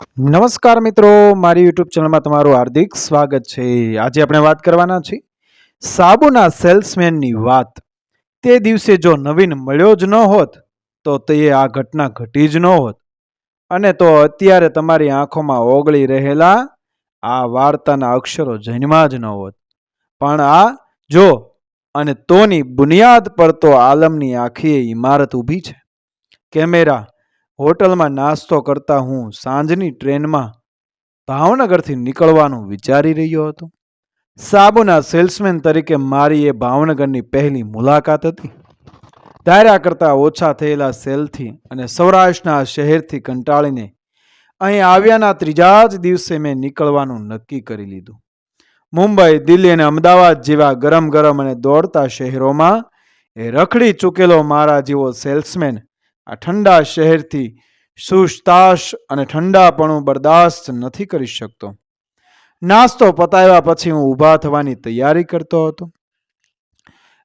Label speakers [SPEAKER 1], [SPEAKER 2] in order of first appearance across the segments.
[SPEAKER 1] નમસ્કાર મિત્રો, મારી યુટ્યુબ ચેનલમાં તમારું હાર્દિક સ્વાગત છે. આજે આપણે વાત કરવાના છીએ સાબુના સેલ્સમેનની વાત. તે દિવસે જો નવીન મળ્યો જ ન હોત, તો તે આ ઘટના ઘટી જ ન હોત. અને તો અત્યારે તમારી આંખોમાં ઓગળી રહેલા આ વાર્તાના અક્ષરો જન્મા જ ન હોત. પણ આ જો અને તોની બુનિયાદ પર તો આલમની આખી ઇમારત ઊભી છે. કેમેરા હોટલમાં નાસ્તો કરતા હું સાંજની ટ્રેનમાં ભાવનગરથી નીકળવાનું વિચારી રહ્યો હતો. સાબુના સેલ્સમેન તરીકે મારી એ ભાવનગરની પહેલી મુલાકાત હતી. ધાર્યા કરતાં ઓછા થયેલા સેલથી અને સૌરાષ્ટ્રના શહેરથી કંટાળીને અહીં આવ્યાના ત્રીજા જ દિવસે મેં નીકળવાનું નક્કી કરી લીધું. મુંબઈ, દિલ્હી અને અમદાવાદ જેવા ગરમ ગરમ અને દોડતા શહેરોમાં એ રખડી ચૂકેલો મારા જેવો સેલ્સમેન આ ઠંડા શહેરથી સુસ્તાશ અને ઠંડાપણું બરદાસ્ત નથી કરી શકતો. નાસ્તો પતાવ્યા પછી હું ઊભા થવાની તૈયારી કરતો હતો.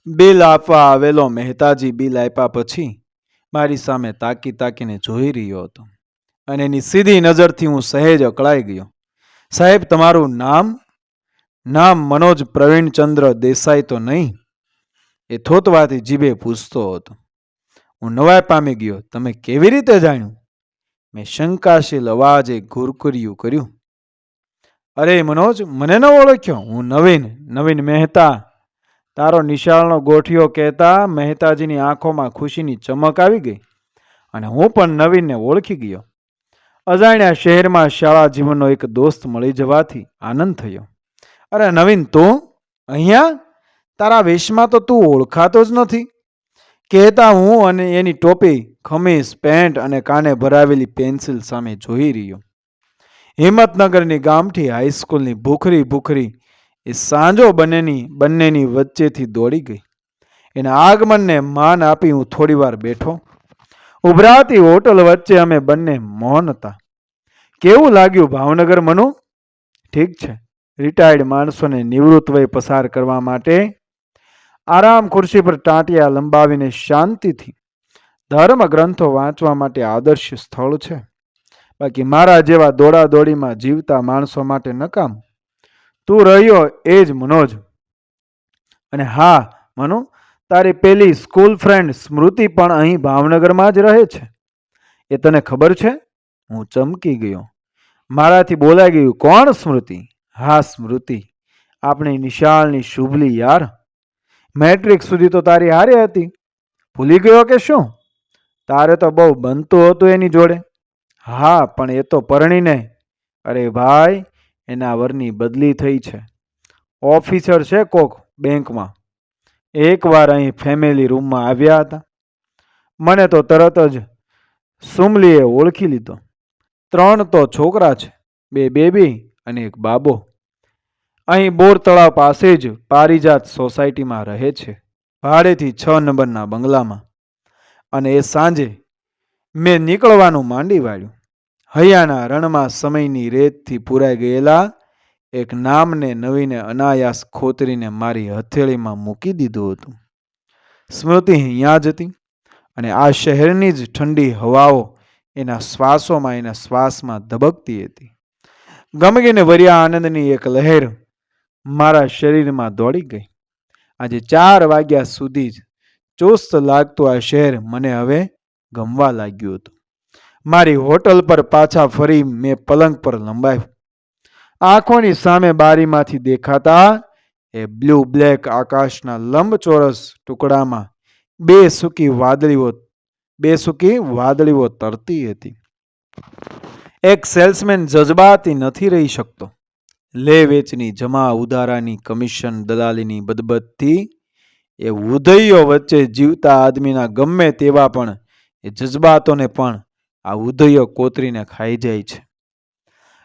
[SPEAKER 1] બિલ આપવા આવેલો મહેતાજી બિલ આપ્યા પછી મારી સામે તાકી તાકીને જોઈ રહ્યો હતો અને એની સીધી નજરથી હું સહેજ અકળાઈ ગયો. સાહેબ, તમારું નામ? નામ મનોજ પ્રવીણચંદ્ર દેસાઈ તો નહીં. એ થોતવાથી જીભે પૂછતો હતો. હું નવાઈ પામી ગયો. તમે કેવી રીતે જાણ્યું? મેં શંકાશીલ અવાજે ઘુરકુર્યું કર્યું. અરે મનોજ, મને ન ઓળખ્યો. હું નવીન નવીન મહેતા. તારો નિશાળનો ગોઠિયો કહેતા મહેતાજીની આંખોમાં ખુશીની ચમક આવી ગઈ અને હું પણ નવીનને ઓળખી ગયો. અજાણ્યા શહેરમાં શાળા જીવનનો એક દોસ્ત મળી જવાથી આનંદ થયો. અરે નવીન, તું અહીંયા? તારા વેશમાં તો તું ઓળખાતો જ નથી. કહેતા હું અને એની ટોપી, ખમીસ, પેન્ટ અને કાને ભરાવેલી પેન્સિલ સામે જોઈ રહ્યો. હિંમતનગરની ગામઠી હાઈસ્કૂલની ભૂખરી ભૂખરી એ સાંજો બંનેની બંનેની વચ્ચેથી દોડી ગઈ. એના આગમનને માન આપી હું થોડીવાર બેઠો. ઉભરાતી હોટલ વચ્ચે અમે બંને મૌન હતા. કેવું લાગ્યું ભાવનગર મનુ? ઠીક છે. રિટાયર્ડ માણસોને નિવૃત્ત વય પસાર કરવા માટે આરામ ખુરશી પર ટાંટિયા લંબાવીને શાંતિથી ધર્મ ગ્રંથો વાંચવા માટે આદર્શ સ્થળ છે. બાકી મારા જેવા દોડા દોડીમાં જીવતા માણસો માટે નકામ. તું રહ્યો એ જ મનોજ. અને હા, મનુ, તારી પેલી સ્કૂલ ફ્રેન્ડ સ્મૃતિ પણ અહીં ભાવનગરમાં જ રહે છે. એ તને ખબર છે? હું ચમકી ગયો. મારાથી બોલાઈ ગયું કોણ સ્મૃતિ? હા, સ્મૃતિ. આપણી નિશાળની શુભલી યાર. મેટ્રિક સુધી તો તારી હારે હતી. ભૂલી ગયો કે શું? તારે તો બહુ બનતું હતું એની જોડે. હા, પણ એ તો પરણી નહીં. અરે ભાઈ, એના વરની બદલી થઈ છે. ઓફિસર છે કોક બેંકમાં. એકવાર અહીં ફેમિલી રૂમમાં આવ્યા હતા. મને તો તરત જ સુમલીએ ઓળખી લીધો. ત્રણ તો છોકરા છે, બે બેબી અને એક બાબો. અહીં બોર તળાવ પાસે જ પારિજાત સોસાયટીમાં રહે છે. ભાડેથી છ નંબરના બંગલામાં. અને એ સાંજે મેં નીકળવાનું માંડી વાળ્યું. હૈયાના રણમાં સમયની રેતથી પૂરાઈ ગયેલા એક નામને નવીને અનાયાસ ખોતરીને મારી હથેળીમાં મૂકી દીધું હતું. સ્મૃતિ અહીંયા જ હતી અને આ શહેરની જ ઠંડી હવાઓ એના શ્વાસોમાં એના શ્વાસમાં ધબકતી હતી. ગમગીને વર્યા આનંદની એક લહેર મારા શરીરમાં દોડી ગઈ. આજે ચાર વાગ્યા સુધી જ ચુસ્ત લાગતું આ શહેર મને હવે ગમવા લાગ્યું હતું. મારી હોટલ પર પાછા ફરી મેં પલંગ પર લંબાવ્યું. આંખોની સામે બારીમાંથી દેખાતા એ બ્લુ બ્લેક આકાશના લંબચોરસ ટુકડામાં બે સૂકી વાદળીઓ, બે સૂકી વાદળીઓ તરતી હતી. એક સેલ્સમેન જજબાતી નથી રહી શકતો. લે વેચની, જમા ઉધારાની કમિશન દલાલીની બદબદથી એ ઉદયો વચ્ચે જીવતા આદમીના ગમે તેવા પણ એ જજબાતોને પણ આ ઉદયો કોતરીને ખાઈ જાય છે.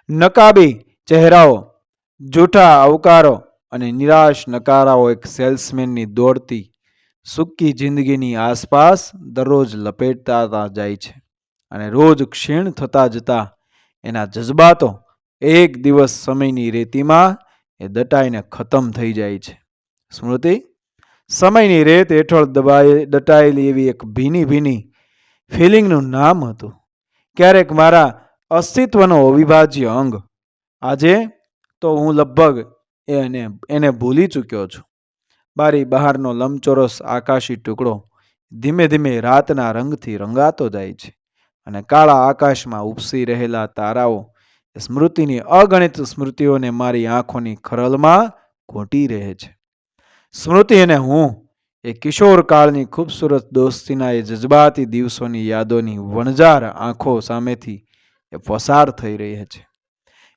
[SPEAKER 1] નકાબી ચહેરાઓ, જૂઠા આવકારો અને નિરાશ નકારાઓ એક સેલ્સમેનની દોડતી સૂકી જિંદગીની આસપાસ દરરોજ લપેટતા જાય છે અને રોજ ક્ષીણ થતા જતા એના જજબાતો એક દિવસ સમયની રેતીમાં એ દટાઈને ખતમ થઈ જાય છે. સ્મૃતિ, સમયની રેત હેઠળ દબાઈ, દટાયેલી એવી એક ભીની ભીની ફિલિંગનું નામ હતું. ક્યારેક મારા અસ્તિત્વનો અવિભાજ્ય અંગ. આજે તો હું લગભગ એને એને ભૂલી ચૂક્યો છું. બારી બહારનો લંબચોરસ આકાશી ટુકડો ધીમે ધીમે રાતના રંગથી રંગાતો જાય છે અને કાળા આકાશમાં ઉપસી રહેલા તારાઓ સ્મૃતિની અગણિત સ્મૃતિઓને મારી આંખોની ખરલમાં ઘૂંટી રહે છે. સ્મૃતિ અને હું એ કિશોર કાળની ખૂબસૂરત દોસ્તીના એ જજબાતી દિવસોની યાદોની વણઝાર આંખો સામેથી એ પસાર થઈ રહી છે.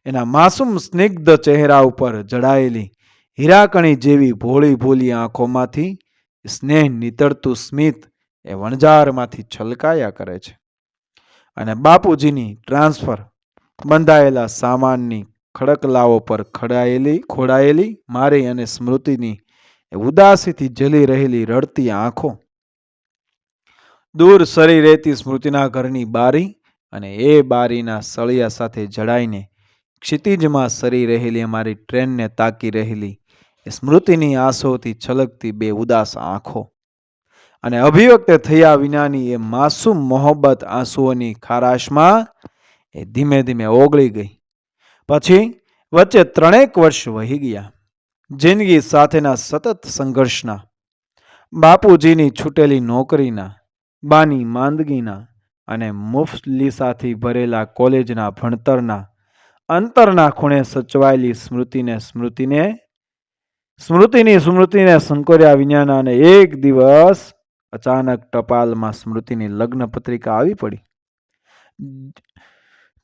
[SPEAKER 1] એના માસૂમ સ્નિગ્ધ ચહેરા ઉપર જડાયેલી હીરાકણી જેવી ભોળી ભોલી આંખોમાંથી સ્નેહ નીતરતું સ્મિત એ વણઝારમાંથી છલકાયા કરે છે. અને બાપુજીની ટ્રાન્સફર બંધાયેલા સામાનની ખડકલાઓ પર ખડાયેલી, ખોડાયેલી મારી અને સ્મૃતિની ઉદાસીથી જલી રહેલી રડતી આંખો. દૂર સરી રહેતી સ્મૃતિના ઘરની બારી અને એ બારીના સળિયા સાથે જડાઈને ક્ષિતિજમાં સરી રહેલી અમારી ટ્રેનને તાકી રહેલી એ સ્મૃતિની આંસુઓથી છલકતી બે ઉદાસ આંખો. અને અભિવ્યક્ત થયા વિનાની એ માસૂમ મોહબ્બત આંસુઓની ખારાશમાં એ ધીમે ધીમે ઓગળી ગઈ. પછી વચ્ચે ત્રણેક વર્ષ વહી ગયા. જિંદગી સાથેના સતત સંઘર્ષના, બાપુજીની છૂટેલી નોકરીના, બાની માંદગીના અને મુફલીસાથી ભરેલા કોલેજના ભણતરના અંતરના ખૂણે સચવાયેલી સ્મૃતિને સ્મૃતિને, સ્મૃતિની સ્મૃતિને સંકોર્યા વિનાના અને એક દિવસ અચાનક ટપાલમાં સ્મૃતિની લગ્ન પત્રિકા આવી પડી.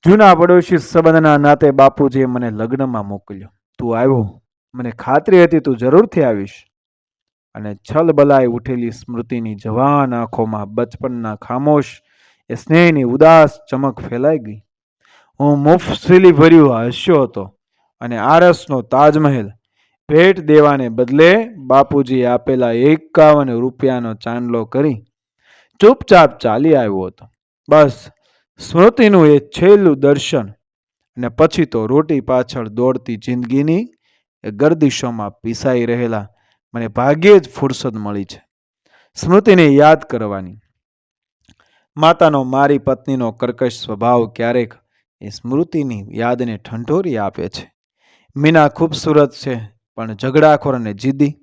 [SPEAKER 1] જૂના પડોશી સંબંધના નાતે બાપુજીએ મને લગ્નમાં મોકલ્યો. તું આવ્યો? મને ખાતરી હતી તું જરૂરથી આવીશ. અને છલબલાઈ ઉઠેલી સ્મૃતિની જવાન આંખોમાં બચપનના ખામોશ, એ સ્નેહની ઉદાસ ચમક ફેલાઈ ગઈ. હું મુફસિલી ભર્યું હાસ્યો હતો અને આરસનો તાજમહેલ ભેટ દેવાને બદલે બાપુજીએ આપેલા એકાવન રૂપિયાનો ચાંદલો કરી ચૂપચાપ ચાલી આવ્યો હતો. બસ સ્મૃતિનું એ છેલ્લું દર્શન. અને પછી તો રોટી પાછળ દોડતી જિંદગીની એ ગર્દિશોમાં પીસાઈ રહેલા મને ભાગ્યે જ ફુરસદ મળી છે. સ્મૃતિને યાદ કરવાની. માતાનો મારી પત્નીનો કર્કશ સ્વભાવ ક્યારેક એ સ્મૃતિની યાદને ઠંઠોરી આપે છે. મીના ખૂબસૂરત છે, પણ ઝઘડાખોર અને જીદી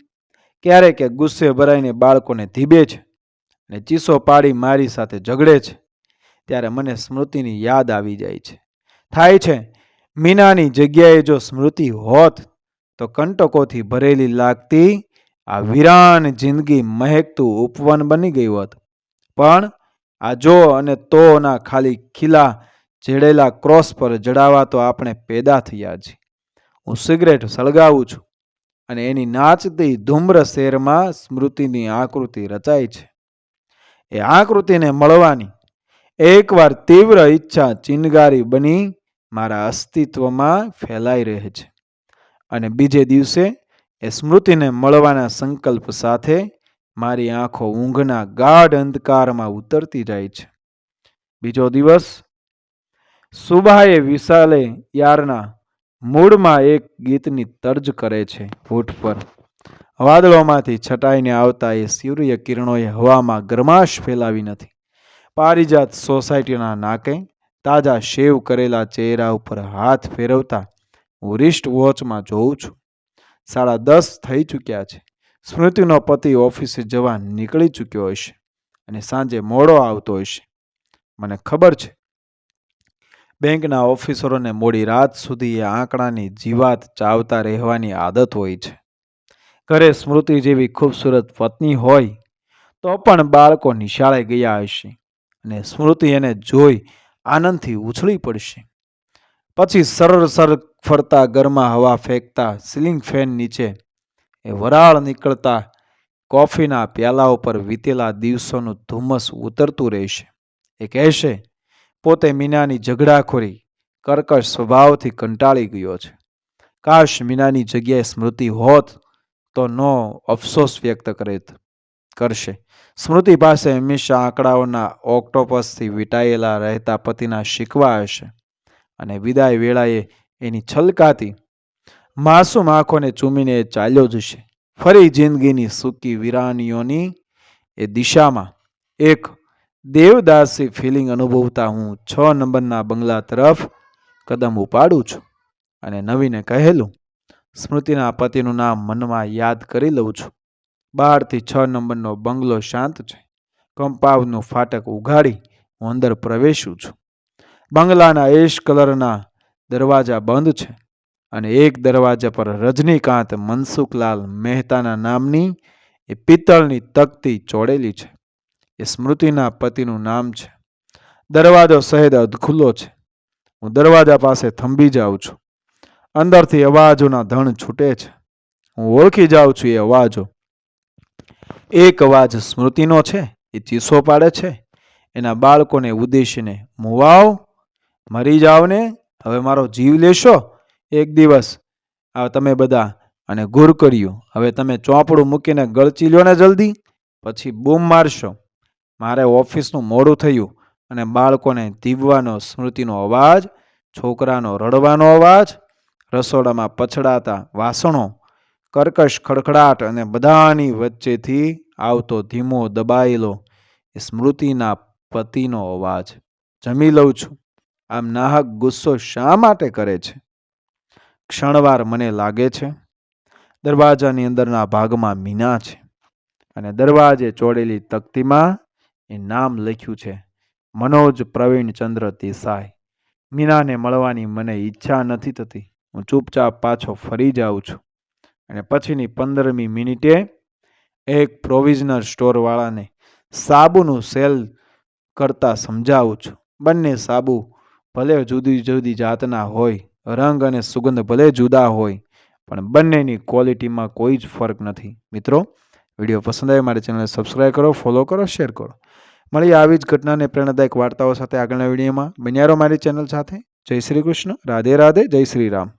[SPEAKER 1] ક્યારેક ગુસ્સે ભરાઈને બાળકોને ધીબે છે અને ચીસો પાડી મારી સાથે ઝઘડે છે. ત્યારે મને સ્મૃતિની યાદ આવી જાય છે. થાય છે, મીનાની જગ્યાએ જો સ્મૃતિ હોત, તો કંટકોથી ભરેલી લાગતી આ વિરાન જિંદગી મહેકતું ઉપવન બની ગયું હોત. પણ આ જો અને તોના ખાલી ખીલા જેડેલા ક્રોસ પર જડાવા તો આપણે પેદા થયા છીએ. હું સિગરેટ સળગાવું છું અને એની નાચતી ધૂમ્ર શેરમાં સ્મૃતિની આકૃતિ રચાય છે. એ આકૃતિને મળવાની એકવાર તીવ્ર ઈચ્છા ચિનગારી બની મારા અસ્તિત્વમાં ફેલાઈ રહે છે. અને બીજે દિવસે એ સ્મૃતિને મળવાના સંકલ્પ સાથે મારી આંખો ઊંઘના ગાઢ અંધકારમાં ઉતરતી જાય છે. બીજો દિવસ સુભાએ વિશાલે યારના મૂળમાં એક ગીતની તર્જ કરે છે હોઠ પર. વાદળોમાંથી છટાઈને આવતા એ સૂર્ય કિરણોએ હવામાં ગરમાશ ફેલાવી નથી. પારિજાત સોસાયટીના નાકે તાજા શેવ કરેલા ચહેરા ઉપર હાથ ફેરવતા હું રિસ્ટ વોચમાં જોઉં છું. સાડા દસ થઈ ચૂક્યા છે. સ્મૃતિનો પતિ ઓફિસે જવા નીકળી ચૂક્યો હશે અને સાંજે મોડો આવતો હશે. મને ખબર છે. બેંકના ઓફિસરોને મોડી રાત સુધી એ આંકડાની જીવાત ચાવતા રહેવાની આદત હોય છે. ઘરે સ્મૃતિ જેવી ખૂબસૂરત પત્ની હોય તો પણ બાળકો નિશાળે ગયા હશે. અને સ્મૃતિ એને જોઈ આનંદથી ઉછળી પડશે. પછી સરળ સર ફરતા ઘરમાં હવા ફેંકતા સીલિંગ ફેન નીચે એ વરાળ નીકળતા કોફીના પ્યાલા ઉપર વીતેલા દિવસોનું ધુમ્મસ ઉતરતું રહેશે. એ કહેશે, પોતે મીનાની ઝઘડાખોરી, કર્કશ સ્વભાવથી કંટાળી ગયો છે. કાશ મીનાની જગ્યાએ સ્મૃતિ હોત તો નો અફસોસ વ્યક્ત કરે કરશે. સ્મૃતિ પાસે હંમેશા આંકડાઓના ઓક્ટોપસથી વીંટાયેલા રહેતા પતિના શીખવા હશે અને વિદાય વેળાએ એની છલકાતી માસૂમ આંખોને ચૂમીને ચાલ્યો જશે. ફરી જિંદગીની સૂકી વિરાનીઓની એ દિશામાં એક દેવદાસી ફિલિંગ અનુભવતા હું છ નંબરના બંગલા તરફ કદમ ઉપાડું છું અને નવીને કહેલું, સ્મૃતિના પતિનું નામ મનમાં યાદ કરી લઉં છું. બહારથી છ નંબરનો બંગલો શાંત છે. કંપાવનું ફાટક ઉઘાડી હું અંદર પ્રવેશું છું. બંગલાના એશ કલરના દરવાજા બંધ છે અને એક દરવાજા પર રજનીકાંત મનસુખલાલ મહેતાના નામની એ પિત્તળની તકતી ચોડેલી છે. એ સ્મૃતિના પતિનું નામ છે. દરવાજો સહેદ અધખુલ્લો છે. હું દરવાજા પાસે થંભી જાઉં છું. અંદરથી અવાજોના ધણ છૂટે છે. હું ઓળખી જાઉં છું એ અવાજો. એક અવાજ સ્મૃતિનો છે, એ ચીસો પાડે છે. એના બાળકોને ઉદ્દેશીને મુવાઓ મરી જાઓ ને, હવે મારો જીવ લેશો, એક દિવસ. આ તમે બધા અને ગુર કર્યું. હવે તમે ચોપડું મૂકીને ગળચી લ્યો ને જલ્દી, પછી બૂમ મારશો. મારે ઓફિસનું મોડું થયું અને બાળકોને દીવવાનો સ્મૃતિનો અવાજ, છોકરાનો રડવાનો અવાજ, રસોડામાં પછડાતા વાસણો, કર્કશ ખડખડાટ અને બધાની વચ્ચેથી આવતો ધીમો દબાયેલો સ્મૃતિના પતિનો અવાજ. જમી લઉં છું. આમ નાહક ગુસ્સો શા માટે કરે છે? ક્ષણવાર મને લાગે છે, દરવાજાની અંદરના ભાગમાં મીના છે અને દરવાજે ચોડેલી તકતીમાં એ નામ લખ્યું છે, મનોજ પ્રવીણચંદ્ર દેસાઈ. મીનાને મળવાની મને ઈચ્છા નથી થતી. હું ચૂપચાપ પાછો ફરી જાઉં છું. અને પછીની પંદરમી મિનિટે એક પ્રોવિઝનલ સ્ટોરવાળાને સાબુનું સેલ કરતાં સમજાવું છું. બંને સાબુ ભલે જુદી જુદી જાતના હોય, રંગ અને સુગંધ ભલે જુદા હોય, પણ બંનેની ક્વોલિટીમાં કોઈ જ ફરક નથી. મિત્રો, વીડિયો પસંદ આવે મારી ચેનલને સબસ્ક્રાઈબ કરો ફોલો કરો શેર કરો. મળીએ આવી જ ઘટનાને પ્રેરણાદાયક વાર્તાઓ સાથે આગળના વિડીયોમાં. બન્યારો મારી ચેનલ સાથે. જય શ્રી કૃષ્ણ. રાધે રાધે, જય શ્રી રામ.